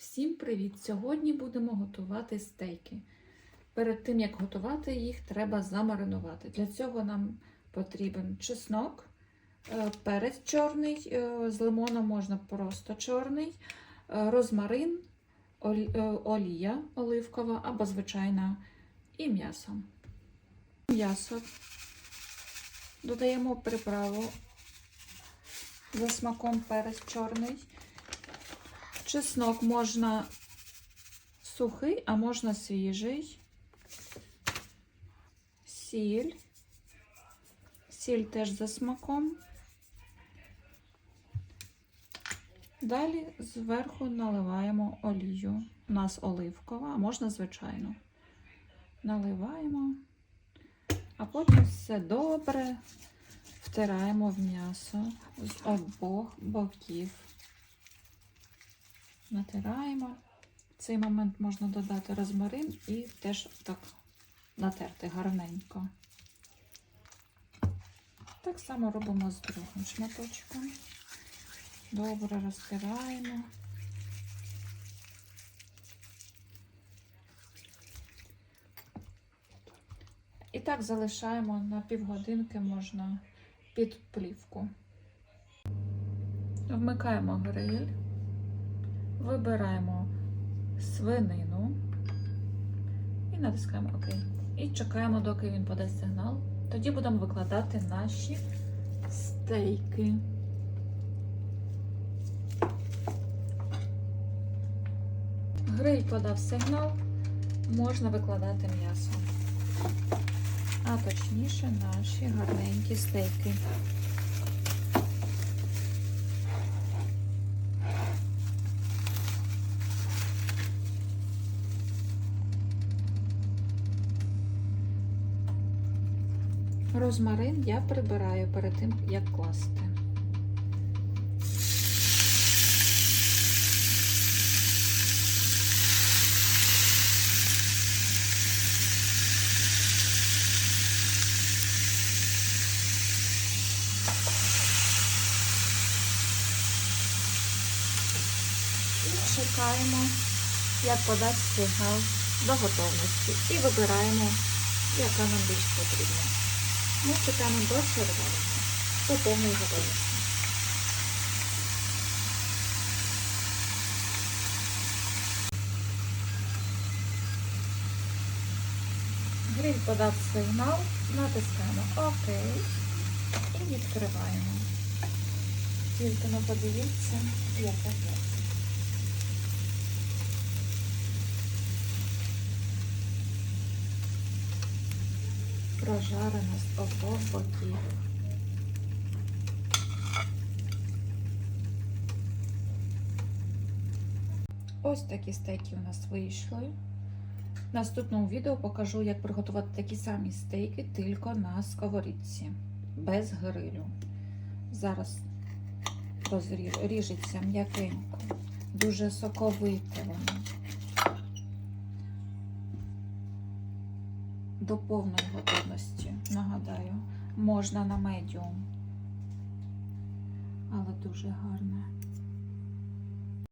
Всім привіт! Сьогодні будемо готувати стейки. Перед тим як готувати їх, треба замаринувати. Для цього нам потрібен чеснок, е, перець чорний, е, з лимоном можна просто чорний, е, розмарин, олія оливкова або звичайна і м'ясо. М'ясо додаємо приправу за смаком перець чорний. Чеснок можна сухий, а можна свіжий. Сіль. Сіль теж за смаком. Далі зверху наливаємо олію. У нас оливкова, а можна звичайну. Наливаємо, а потім все добре втираємо в м'ясо з обох боків натираємо. В цей момент можна додати розмарин і теж так натерти гарненько. Так само робимо з другим шматочком. Добре розтираємо. І так залишаємо на півгодинки можна під плівку. Вмикаємо гриль. Вибираємо свинину і натискаємо ОК. І чекаємо, доки він подасть сигнал. Тоді будемо викладати наші стейки. Гриль подав сигнал, можна викладати м'ясо. А точніше наші гарненькі стейки. Розмарин я прибираю перед тим, як класти. Чекаємо, як подасть сигнал до готовності. І вибираємо, яка нам більш потрібна. Ми чекаємо до червоного, до повної готовності. Гриль подав сигнал, натискаємо ОК і відкриваємо. Тільки не подивіться, яка м'ясо. Прожарена з обох боків. Ось такі стейки у нас вийшли. В наступному відео покажу, як приготувати такі самі стейки, тільки на сковорідці, без грилю. Зараз розріж, ріжеться м'якенько, дуже соковите воно. До повної готовності, нагадаю, можна на медіум, але дуже гарне.